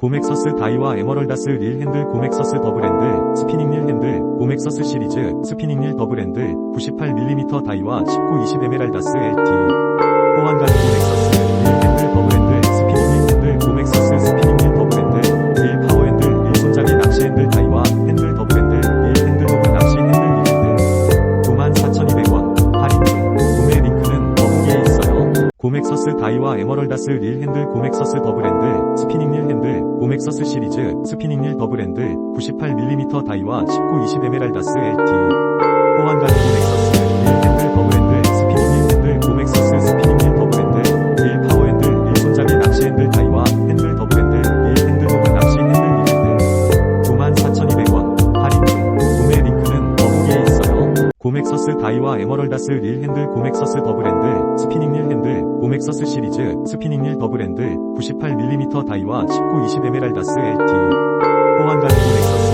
고맥서스 다이와 에머럴다스 릴 핸들 고맥서스 더블핸드 스피닝 릴 핸들 고맥서스 시리즈 스피닝 릴 더블핸드 98mm 다이와 19-20 에메랄다스 LT 호환 가능 고맥서스 릴 핸들 더블핸드 스피닝 릴 핸들 고맥서스 스피닝 릴 더블핸드 릴 파워 핸들 릴 손잡이 낚시 핸들 다이와 핸들 더블핸드 릴 핸들 로브 낚시 핸들 릴 핸들 94,200원 할인 중 구매 링크는 더보기에 있어요. 고맥서스 다이와 에머럴다스 릴 핸들 고맥서스 더블핸드 스피닝 릴 핸들 고맥서스 시리즈 스피닝 릴 더블핸드 98mm 다이와 19-20 에메랄다스 LT 호환 가능 고맥서스 릴 핸들 더블핸드 스피닝 릴 핸들 고맥서스 스피닝 릴 더블핸드 릴 파워 핸들 릴 손잡이 낚시 핸들 다이와 핸들 더블핸드 릴 핸들 로브 낚시 핸들 릴 핸들. 94,200원 할인 중 구매 링크는 더보기에 있어요. 고맥서스 다이와 에머럴다스 릴 핸들 고맥서스 더블핸드 스피닝 릴 핸들 고맥서스 시리즈 스피닝 릴 더블핸드 98mm 다이와 19-20 에메랄다스 LT 호환 가능 고맥서스